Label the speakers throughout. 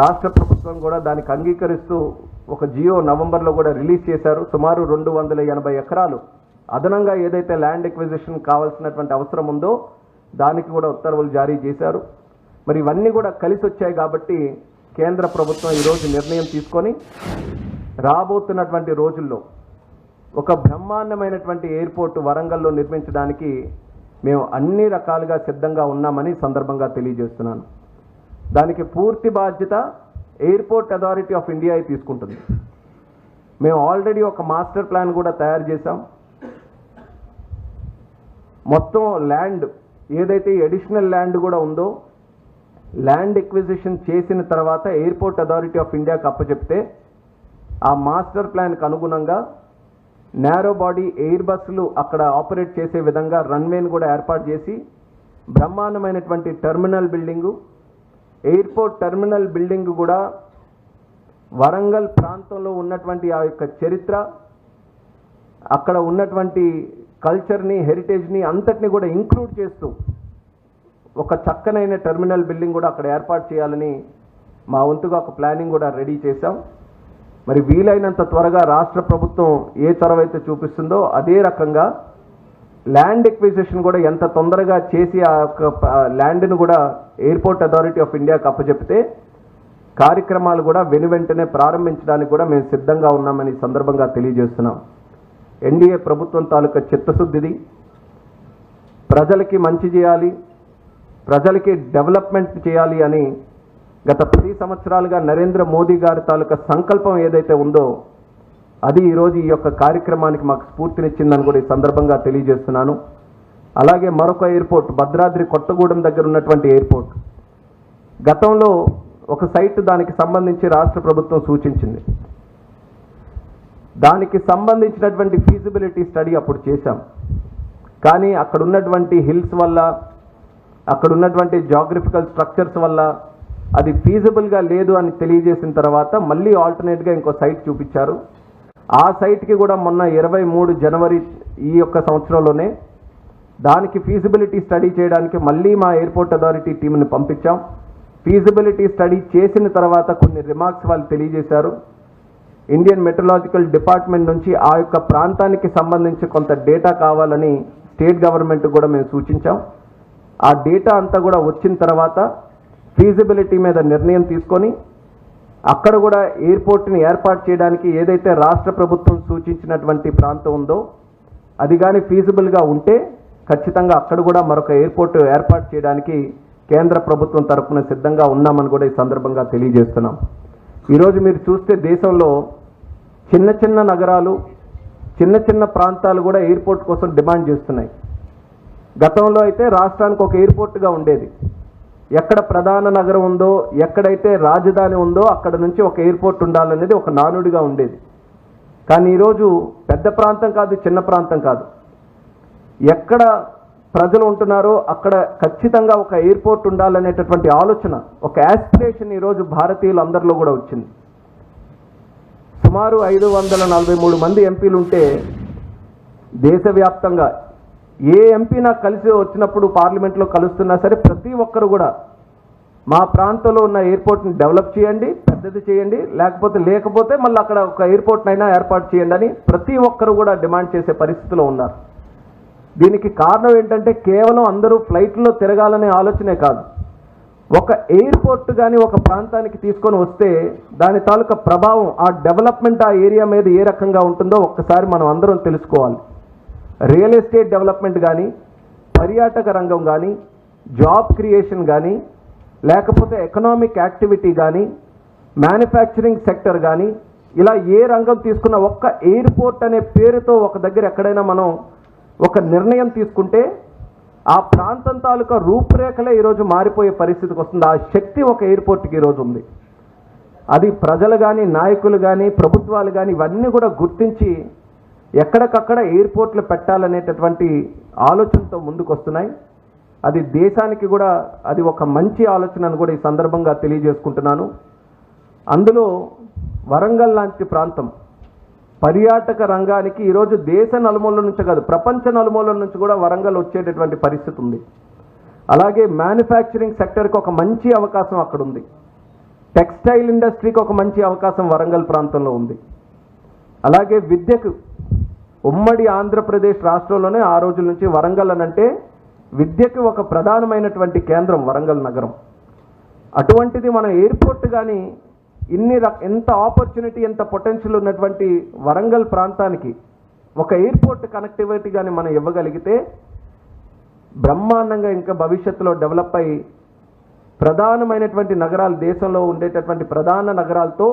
Speaker 1: రాష్ట్ర ప్రభుత్వం కూడా దానికి అంగీకరిస్తూ ఒక జియో నవంబర్లో కూడా రిలీజ్ చేశారు. సుమారు రెండు వందల ఎనభై ఎకరాలు అదనంగా ఏదైతే ల్యాండ్ ఎక్విజిషన్ కావాల్సినటువంటి అవసరం ఉందో దానికి కూడా ఉత్తర్వులు జారీ చేశారు. మరి ఇవన్నీ కూడా కలిసి వచ్చాయి కాబట్టి కేంద్ర ప్రభుత్వం ఈరోజు నిర్ణయం తీసుకొని రాబోతున్నటువంటి రోజుల్లో ఒక బ్రహ్మాండమైనటువంటి ఎయిర్పోర్ట్ వరంగల్లో నిర్మించడానికి మేము అన్ని రకాలుగా సిద్ధంగా ఉన్నామని సందర్భంగా తెలియజేస్తున్నాను. దానికి పూర్తి బాధ్యత ఎయిర్పోర్ట్ అథారిటీ ఆఫ్ ఇండియా తీసుకుంటుంది. మేము ఆల్రెడీ ఒక మాస్టర్ ప్లాన్ కూడా తయారు చేశాం. మొత్తం ల్యాండ్ ఏదైతే అడిషనల్ ల్యాండ్ కూడా ఉందో ల్యాండ్ ఎక్విజిషన్ చేసిన తర్వాత ఎయిర్పోర్ట్ అథారిటీ ఆఫ్ ఇండియాకి అప్పచెప్తే ఆ మాస్టర్ ప్లాన్కి అనుగుణంగా నేరో బాడీ ఎయిర్ బస్సులు అక్కడ ఆపరేట్ చేసే విధంగా రన్వేని కూడా ఏర్పాటు చేసి బ్రహ్మాండమైనటువంటి terminal building airport terminal building కూడా వరంగల్ ప్రాంతంలో ఉన్నటువంటి ఆ యొక్క చరిత్ర అక్కడ ఉన్నటువంటి కల్చర్ని హెరిటేజ్ని అంతటిని కూడా ఇంక్లూడ్ చేస్తూ ఒక చక్కనైన టెర్మినల్ బిల్డింగ్ కూడా అక్కడ ఏర్పాటు చేయాలని మా వంతుగా ఒక ప్లానింగ్ కూడా రెడీ చేశాం. మరి వీలైనంత త్వరగా రాష్ట్ర ప్రభుత్వం ఏ చొరవ అయితే చూపిస్తుందో అదే రకంగా ల్యాండ్ ఎక్విజిషన్ కూడా ఎంత తొందరగా చేసి ఆ యొక్క ల్యాండ్ను కూడా ఎయిర్పోర్ట్ అథారిటీ ఆఫ్ ఇండియాకి అప్పచెప్తే కార్యక్రమాలు కూడా వెను వెంటనే ప్రారంభించడానికి కూడా మేము సిద్ధంగా ఉన్నామని ఈ సందర్భంగా తెలియజేస్తున్నాం. ఎన్డీఏ ప్రభుత్వం తాలూకా చిత్తశుద్ధిది. ప్రజలకి మంచి చేయాలి. ప్రజలకి డెవలప్మెంట్ చేయాలి అని గత పది సంవత్సరాలుగా నరేంద్ర మోదీ గారి తాలూకా సంకల్పం ఏదైతే ఉందో అది ఈరోజు ఈ యొక్క కార్యక్రమానికి మాకు స్ఫూర్తినిచ్చిందని కూడా ఈ సందర్భంగా తెలియజేస్తున్నాను. అలాగే మరొక ఎయిర్పోర్ట్ భద్రాద్రి కొత్తగూడెం దగ్గర ఉన్నటువంటి ఎయిర్పోర్ట్. గతంలో ఒక సైట్ దానికి సంబంధించి రాష్ట్ర ప్రభుత్వం సూచించింది. దానికి సంబంధించినటువంటి ఫీజిబిలిటీ స్టడీ అప్పుడు చేశాం. కానీ అక్కడ ఉన్నటువంటి హిల్స్ వల్ల అక్కడ ఉన్నటువంటి జాగ్రఫికల్ స్ట్రక్చర్స్ వల్ల అది ఫీజిబుల్గా లేదు అని తెలియజేసిన తర్వాత మళ్ళీ ఆల్టర్నేట్గా ఇంకో సైట్ చూపించారు. ఆ సైట్కి కూడా మొన్న ఇరవై మూడు జనవరి ఈ యొక్క సంవత్సరంలోనే దానికి ఫీజిబిలిటీ స్టడీ చేయడానికి మళ్ళీ మా ఎయిర్పోర్ట్ అథారిటీ టీంని పంపించాం. ఫీజిబిలిటీ స్టడీ చేసిన తర్వాత కొన్ని రిమార్క్స్ వాళ్ళు తెలియజేశారు. ఇండియన్ మెట్రలాజికల్ డిపార్ట్మెంట్ నుంచి ఆ యొక్క ప్రాంతానికి సంబంధించి కొంత డేటా కావాలని స్టేట్ గవర్నమెంట్ కూడా మేము సూచించాం. ఆ డేటా అంతా కూడా వచ్చిన తర్వాత ఫీజిబిలిటీ మీద నిర్ణయం తీసుకొని అక్కడ కూడా ఎయిర్పోర్ట్ని ఏర్పాటు చేయడానికి ఏదైతే రాష్ట్ర ప్రభుత్వం సూచించినటువంటి ప్రాంతం ఉందో అది కానీ ఫీజిబుల్గా ఉంటే ఖచ్చితంగా అక్కడ కూడా మరొక ఎయిర్పోర్ట్ ఏర్పాటు చేయడానికి కేంద్ర ప్రభుత్వం తరపున సిద్ధంగా ఉన్నామని కూడా ఈ సందర్భంగా తెలియజేస్తున్నాం. ఈరోజు మీరు చూస్తే దేశంలో చిన్న చిన్న నగరాలు చిన్న చిన్న ప్రాంతాలు కూడా ఎయిర్పోర్ట్ కోసం డిమాండ్ చేస్తున్నాయి. గతంలో అయితే రాష్ట్రానికి ఒక ఎయిర్పోర్ట్గా ఉండేది. ఎక్కడ ప్రధాన నగరం ఉందో ఎక్కడైతే రాజధాని ఉందో అక్కడ నుంచి ఒక ఎయిర్పోర్ట్ ఉండాలనేది ఒక నానుడిగా ఉండేది. కానీ ఈరోజు పెద్ద ప్రాంతం కాదు చిన్న ప్రాంతం కాదు. ఎక్కడ ప్రజలు ఉంటున్నారో అక్కడ ఖచ్చితంగా ఒక ఎయిర్పోర్ట్ ఉండాలనేటటువంటి ఆలోచన ఒక యాస్పిరేషన్ ఈరోజు భారతీయులందరిలో కూడా వచ్చింది. సుమారు ఐదు వందల నలభై మూడు మంది ఎంపీలు ఉంటే దేశవ్యాప్తంగా ఏ ఎంపీ నాకు కలిసి వచ్చినప్పుడు పార్లమెంట్లో కలుస్తున్నా సరే ప్రతి ఒక్కరు కూడా మా ప్రాంతంలో ఉన్న ఎయిర్పోర్ట్ని డెవలప్ చేయండి పెద్దది చేయండి లేకపోతే లేకపోతే మళ్ళీ అక్కడ ఒక ఎయిర్పోర్ట్నైనా ఏర్పాటు చేయండి అని ప్రతి ఒక్కరు కూడా డిమాండ్ చేసే పరిస్థితిలో ఉన్నారు. దీనికి కారణం ఏంటంటే కేవలం అందరూ ఫ్లైట్లో తిరగాలనే ఆలోచనే కాదు. ఒక ఎయిర్పోర్ట్ కానీ ఒక ప్రాంతానికి తీసుకొని వస్తే దాని తాలూకా ప్రభావం ఆ డెవలప్మెంట్ ఆ ఏరియా మీద ఏ రకంగా ఉంటుందో ఒక్కసారి మనం అందరం తెలుసుకోవాలి. రియల్ ఎస్టేట్ డెవలప్మెంట్ కానీ పర్యాటక రంగం కానీ జాబ్ క్రియేషన్ కానీ లేకపోతే ఎకనామిక్ యాక్టివిటీ కానీ మ్యానుఫ్యాక్చరింగ్ సెక్టర్ కానీ ఇలా ఏ రంగం తీసుకున్న ఒక్క ఎయిర్పోర్ట్ అనే పేరుతో ఒక దగ్గర ఎక్కడైనా మనం ఒక నిర్ణయం తీసుకుంటే ఆ ప్రాంతం తాలూకా రూపురేఖలే ఈరోజు మారిపోయే పరిస్థితికి వస్తుంది. ఆ శక్తి ఒక ఎయిర్పోర్ట్కి ఈరోజు ఉంది. అది ప్రజలు కానీ నాయకులు కానీ ప్రభుత్వాలు కానీ ఇవన్నీ కూడా గుర్తించి ఎక్కడికక్కడ ఎయిర్పోర్ట్లు పెట్టాలనేటటువంటి ఆలోచనతో ముందుకు వస్తున్నాయి అది దేశానికి కూడా అది ఒక మంచి ఆలోచనను కూడా ఈ సందర్భంగా తెలియజేసుకుంటున్నాను. అందులో వరంగల్ లాంటి ప్రాంతం పర్యాటక రంగానికి ఈరోజు దేశ నలుమూలల నుంచి కాదు ప్రపంచ నలుమూలల నుంచి కూడా వరంగల్ వచ్చేటటువంటి పరిస్థితి ఉంది. అలాగే మ్యానుఫ్యాక్చరింగ్ సెక్టర్కి ఒక మంచి అవకాశం అక్కడ ఉంది. టెక్స్టైల్ ఇండస్ట్రీకి ఒక మంచి అవకాశం వరంగల్ ప్రాంతంలో ఉంది. అలాగే విద్యకు ఉమ్మడి ఆంధ్రప్రదేశ్ రాష్ట్రంలోనే ఆ రోజుల నుంచి వరంగల్ అని అంటే విద్యకు ఒక ప్రధానమైనటువంటి కేంద్రం వరంగల్ నగరం. అటువంటిది మన ఎయిర్పోర్ట్ కానీ ఇన్ని రక ఎంత ఆపర్చునిటీ ఎంత పొటెన్షియల్ ఉన్నటువంటి వరంగల్ ప్రాంతానికి ఒక ఎయిర్పోర్ట్ కనెక్టివిటీ కానీ మనం ఇవ్వగలిగితే బ్రహ్మాండంగా ఇంకా భవిష్యత్తులో డెవలప్ అయ్యి ప్రధానమైనటువంటి నగరాలు దేశంలో ఉండేటటువంటి ప్రధాన నగరాలతో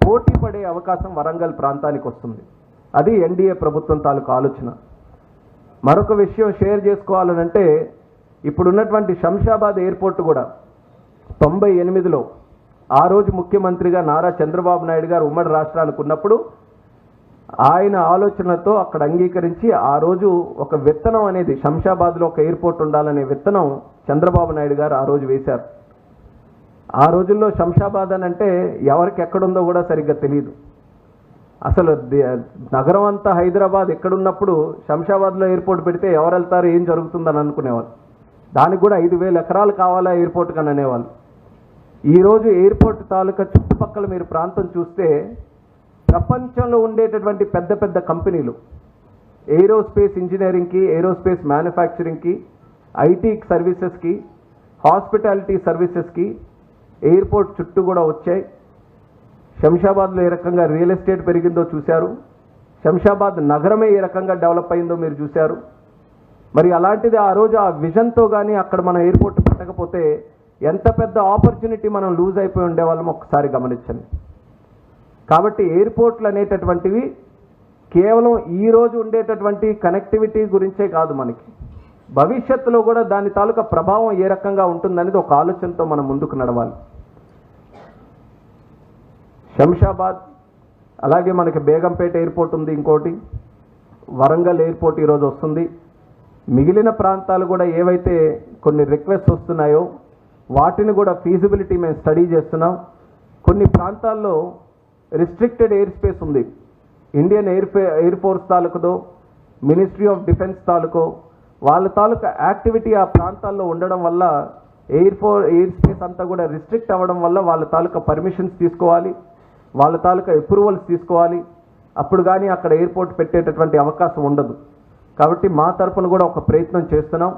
Speaker 1: పోటీ పడే అవకాశం వరంగల్ ప్రాంతానికి వస్తుంది. అది ఎన్డీఏ ప్రభుత్వం తాలూకు ఆలోచన. మరొక విషయం షేర్ చేసుకోవాలనంటే ఇప్పుడున్నటువంటి శంషాబాద్ ఎయిర్పోర్ట్ కూడా తొంభై ఎనిమిదిలో ఆ రోజు ముఖ్యమంత్రిగా నారా చంద్రబాబు నాయుడు గారు ఉమ్మడి రాష్ట్రానికి ఉన్నప్పుడు ఆయన ఆలోచనలతో అక్కడ అంగీకరించి ఆ రోజు ఒక విత్తనం అనేది శంషాబాద్లో ఒక ఎయిర్పోర్ట్ ఉండాలనే విత్తనం చంద్రబాబు నాయుడు గారు ఆ రోజు వేశారు. ఆ రోజుల్లో శంషాబాద్ అని అంటే ఎవరికి ఎక్కడుందో కూడా సరిగ్గా తెలియదు. అసలు నగరం అంతా హైదరాబాద్ ఎక్కడున్నప్పుడు శంషాబాద్లో ఎయిర్పోర్ట్ పెడితే ఎవరు వెళ్తారు ఏం జరుగుతుందని అనుకునేవాళ్ళు. దానికి కూడా ఐదు వేల ఎకరాలు కావాలా ఎయిర్పోర్ట్ కని అనేవాళ్ళు. ఈరోజు ఎయిర్పోర్ట్ తాలూకా చుట్టుపక్కల మీరు ప్రాంతం చూస్తే ప్రపంచంలో ఉండేటటువంటి పెద్ద పెద్ద కంపెనీలు ఏరోస్పేస్ ఇంజనీరింగ్కి ఏరోస్పేస్ మ్యానుఫ్యాక్చరింగ్కి ఐటీ సర్వీసెస్కి హాస్పిటాలిటీ సర్వీసెస్కి ఎయిర్పోర్ట్ చుట్టూ కూడా వచ్చాయి. శంషాబాద్లో ఏ రకంగా రియల్ ఎస్టేట్ పెరిగిందో చూశారు? శంషాబాద్ నగరమే ఏ రకంగా డెవలప్ అయిందో మీరు చూశారు? మరి అలాంటిది ఆ రోజు ఆ విజన్తో కానీ అక్కడ మనం ఎయిర్పోర్ట్ పెట్టకపోతే ఎంత పెద్ద ఆపర్చునిటీ మనం లూజ్ అయిపోయి ఉండేవాళ్ళం? ఒకసారి గమనించండి. కాబట్టి ఎయిర్పోర్ట్లు అనేటటువంటివి కేవలం ఈ రోజు ఉండేటటువంటి కనెక్టివిటీ గురించే కాదు మనకి. భవిష్యత్తులో కూడా దాని తాలూకా ప్రభావం ఏ రకంగా ఉంటుందనేది ఒక ఆలోచనతో మనం ముందుకు నడవాలి. శంషాబాద్. అలాగే మనకి బేగంపేట ఎయిర్పోర్ట్ ఉంది ఇంకోటి. వరంగల్ ఎయిర్పోర్ట్ ఈరోజు వస్తుంది. మిగిలిన ప్రాంతాలు కూడా ఏవైతే కొన్ని రిక్వెస్ట్ వస్తున్నాయో వాటిని కూడా ఫీజిబిలిటీ మేము స్టడీ చేస్తున్నాం. కొన్ని ప్రాంతాల్లో రిస్ట్రిక్టెడ్ ఎయిర్ స్పేస్ ఉంది. ఇండియన్ ఎయిర్ ఎయిర్ ఫోర్స్ తాలూకుదో మినిస్ట్రీ ఆఫ్ డిఫెన్స్ తాలూకో వాళ్ళ తాలూకా యాక్టివిటీ ఆ ప్రాంతాల్లో ఉండడం వల్ల ఎయిర్ ఫోర్ ఎయిర్ స్పేస్ అంతా కూడా రిస్ట్రిక్ట్ అవ్వడం వల్ల వాళ్ళ తాలూకా పర్మిషన్స్ తీసుకోవాలి. వాళ్ళ తాలూకా అప్రూవల్స్ తీసుకోవాలి. అప్పుడు కానీ అక్కడ ఎయిర్పోర్ట్ పెట్టేటటువంటి అవకాశం ఉండదు. కాబట్టి మా తరపున కూడా ఒక ప్రయత్నం చేస్తున్నాం.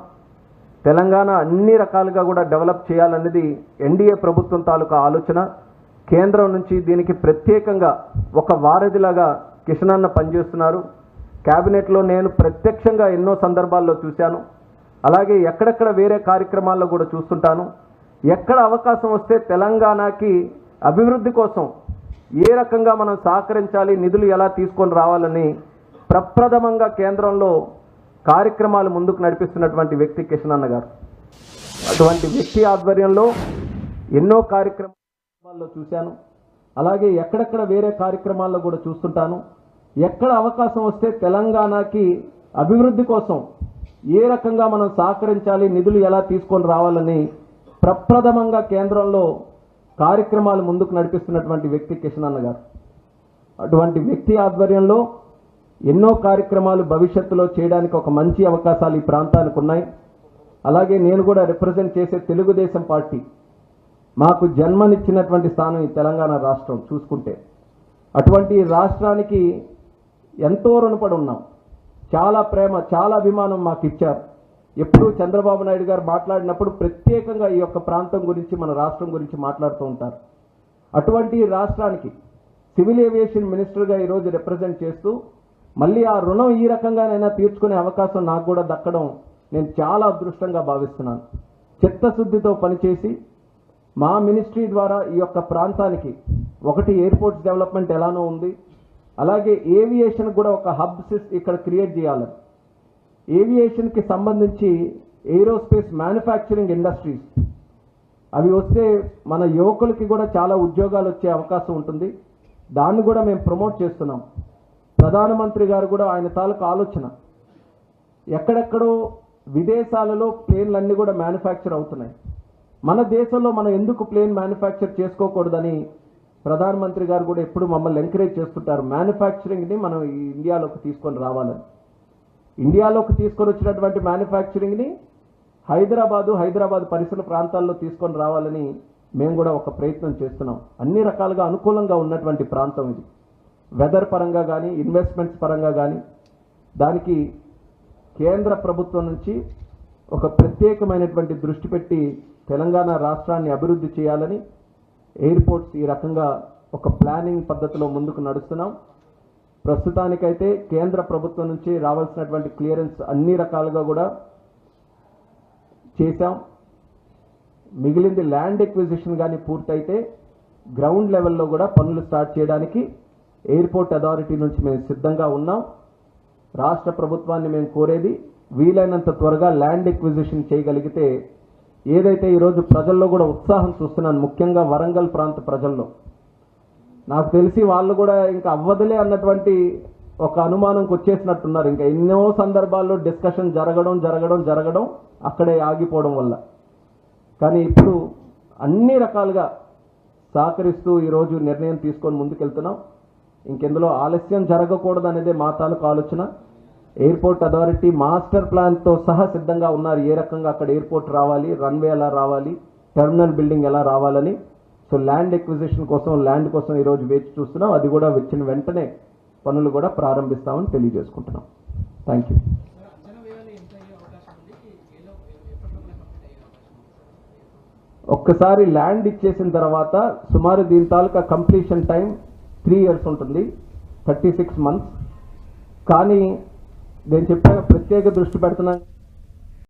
Speaker 1: తెలంగాణ అన్ని రకాలుగా కూడా డెవలప్ చేయాలన్నది ఎన్డీఏ ప్రభుత్వం తాలూకా ఆలోచన. కేంద్రం నుంచి దీనికి ప్రత్యేకంగా ఒక వారధిలాగా కిషనన్న పనిచేస్తున్నారు. క్యాబినెట్లో నేను ప్రత్యక్షంగా ఎన్నో సందర్భాల్లో చూశాను. అలాగే ఎక్కడెక్కడ వేరే కార్యక్రమాల్లో కూడా చూస్తుంటాను. ఎక్కడ అవకాశం వస్తే తెలంగాణకి అభివృద్ధి కోసం ఏ రకంగా మనం సహకరించాలి నిధులు ఎలా తీసుకొని రావాలని ప్రప్రథమంగా కేంద్రంలో కార్యక్రమాలు ముందుకు నడిపిస్తున్నటువంటి వ్యక్తి కిషన్ అన్న గారు. అటువంటి వ్యక్తి ఆధ్వర్యంలో ఎన్నో కార్యక్రమాల్లో చూశాను. అలాగే ఎక్కడెక్కడ వేరే కార్యక్రమాల్లో కూడా చూస్తుంటాను. ఎక్కడ అవకాశం వస్తే తెలంగాణకి అభివృద్ధి కోసం ఏ రకంగా మనం సహకరించాలి నిధులు ఎలా తీసుకొని రావాలని ప్రప్రథమంగా కేంద్రంలో కార్యక్రమాలు ముందుకు నడిపిస్తున్నటువంటి వ్యక్తి కిషన్ అన్న గారు. అటువంటి వ్యక్తి ఆధ్వర్యంలో ఎన్నో కార్యక్రమాలు భవిష్యత్తులో చేయడానికి ఒక మంచి అవకాశాలు ఈ ప్రాంతానికి ఉన్నాయి. అలాగే నేను కూడా రిప్రజెంట్ చేసే తెలుగుదేశం పార్టీ మాకు జన్మనిచ్చినటువంటి స్థానం ఈ తెలంగాణ రాష్ట్రం చూసుకుంటే. అటువంటి రాష్ట్రానికి ఎంతో రుణపడి ఉన్నాం. చాలా ప్రేమ చాలా అభిమానం మాకు ఇచ్చారు ఎప్పుడూ చంద్రబాబు నాయుడు గారు మాట్లాడినప్పుడు ప్రత్యేకంగా ఈ యొక్క ప్రాంతం గురించి మన రాష్ట్రం గురించి మాట్లాడుతూ ఉంటారు. అటువంటి రాష్ట్రానికి సివిల్ ఏవియేషన్ మినిస్టర్గా ఈరోజు రిప్రజెంట్ చేస్తూ మళ్ళీ ఆ రుణం ఈ రకంగానైనా తీర్చుకునే అవకాశం నాకు కూడా దక్కడం నేను చాలా అదృష్టంగా భావిస్తున్నాను. చిత్తశుద్ధితో పనిచేసి మా మినిస్ట్రీ ద్వారా ఈ యొక్క ప్రాంతానికి ఒకటి ఎయిర్పోర్ట్స్ డెవలప్మెంట్ ఎలానో ఉంది. అలాగే ఏవియేషన్ కూడా ఒక హబ్ సిస్ ఇక్కడ క్రియేట్ చేయాలని. ఏవియేషన్కి సంబంధించి ఏరోస్పేస్ మ్యానుఫ్యాక్చరింగ్ ఇండస్ట్రీస్. అవి వస్తే మన యువకులకి కూడా చాలా ఉద్యోగాలు వచ్చే అవకాశం ఉంటుంది. దాన్ని కూడా మేము ప్రమోట్ చేస్తున్నాం. ప్రధానమంత్రి గారు కూడా ఆయన తాలూకు ఆలోచన. ఎక్కడెక్కడో విదేశాలలో ప్లేన్లన్నీ కూడా మ్యానుఫ్యాక్చర్ అవుతున్నాయి. మన దేశంలో మనం ఎందుకు ప్లేన్ మ్యానుఫ్యాక్చర్ చేసుకోకూడదని ప్రధానమంత్రి గారు కూడా ఎప్పుడు మమ్మల్ని ఎంకరేజ్ చేస్తుంటారు. మ్యానుఫ్యాక్చరింగ్ని మనం ఈ ఇండియాలోకి తీసుకొని రావాలని. ఇండియాలోకి తీసుకొని వచ్చినటువంటి మ్యానుఫ్యాక్చరింగ్ని హైదరాబాదు హైదరాబాద్ పరిసర ప్రాంతాల్లో తీసుకొని రావాలని మేము కూడా ఒక ప్రయత్నం చేస్తున్నాం. అన్ని రకాలుగా అనుకూలంగా ఉన్నటువంటి ప్రాంతం ఇది. వెదర్ పరంగా కానీ ఇన్వెస్ట్మెంట్స్ పరంగా కానీ దానికి కేంద్ర ప్రభుత్వం నుంచి ఒక ప్రత్యేకమైనటువంటి దృష్టి పెట్టి తెలంగాణ రాష్ట్రాన్ని అభివృద్ధి చేయాలని ఎయిర్పోర్ట్స్ ఈ రకంగా ఒక ప్లానింగ్ పద్ధతిలో ముందుకు నడుస్తున్నాం. ప్రస్తుతానికైతే కేంద్ర ప్రభుత్వం నుంచి రావాల్సినటువంటి క్లియరెన్స్ అన్ని రకాలుగా కూడా చేశాం. మిగిలింది ల్యాండ్ ఎక్విజిషన్ కానీ పూర్తయితే గ్రౌండ్ లెవెల్లో కూడా పనులు స్టార్ట్ చేయడానికి ఎయిర్పోర్ట్ అథారిటీ నుంచి మేము సిద్ధంగా ఉన్నాం. రాష్ట్ర ప్రభుత్వాన్ని మేము కోరేది వీలైనంత త్వరగా ల్యాండ్ ఎక్విజిషన్ చేయగలిగితే ఏదైతే ఈరోజు ప్రజల్లో కూడా ఉత్సాహం చూస్తున్నాను ముఖ్యంగా వరంగల్ ప్రాంత ప్రజల్లో. నాకు తెలిసి వాళ్ళు కూడా ఇంకా అవ్వదులే అన్నటువంటి ఒక అనుమానంకి వచ్చేసినట్టున్నారు. ఇంకా ఎన్నో సందర్భాల్లో డిస్కషన్ జరగడం జరగడం జరగడం అక్కడే ఆగిపోవడం వల్ల. కానీ ఇప్పుడు అన్ని రకాలుగా సహకరిస్తూ ఈరోజు నిర్ణయం తీసుకొని ముందుకెళ్తున్నాం. ఇంకెందులో ఆలస్యం జరగకూడదు అనేదే మా తాలూకు ఆలోచన. ఎయిర్పోర్ట్ అథారిటీ మాస్టర్ ప్లాన్తో సహా సిద్ధంగా ఉన్నారు. ఏ రకంగా అక్కడ ఎయిర్పోర్ట్ రావాలి రన్వే ఎలా రావాలి టెర్మినల్ బిల్డింగ్ ఎలా రావాలని. సో ల్యాండ్ ఎక్విజిషన్ కోసం ల్యాండ్ కోసం ఈరోజు వేచి చూస్తున్నాం. అది కూడా వచ్చిన వెంటనే పనులు కూడా ప్రారంభిస్తామని తెలియజేసుకుంటున్నాం. థ్యాంక్ యూ ఒక్కసారి ల్యాండ్ ఇచ్చేసిన తర్వాత సుమారు దీని తాలూకా కంప్లీషన్ టైం త్రీ ఇయర్స్ ఉంటుంది థర్టీ సిక్స్ మంత్స్. కానీ నేను చెప్పాక ప్రత్యేక దృష్టి పెడుతున్నాను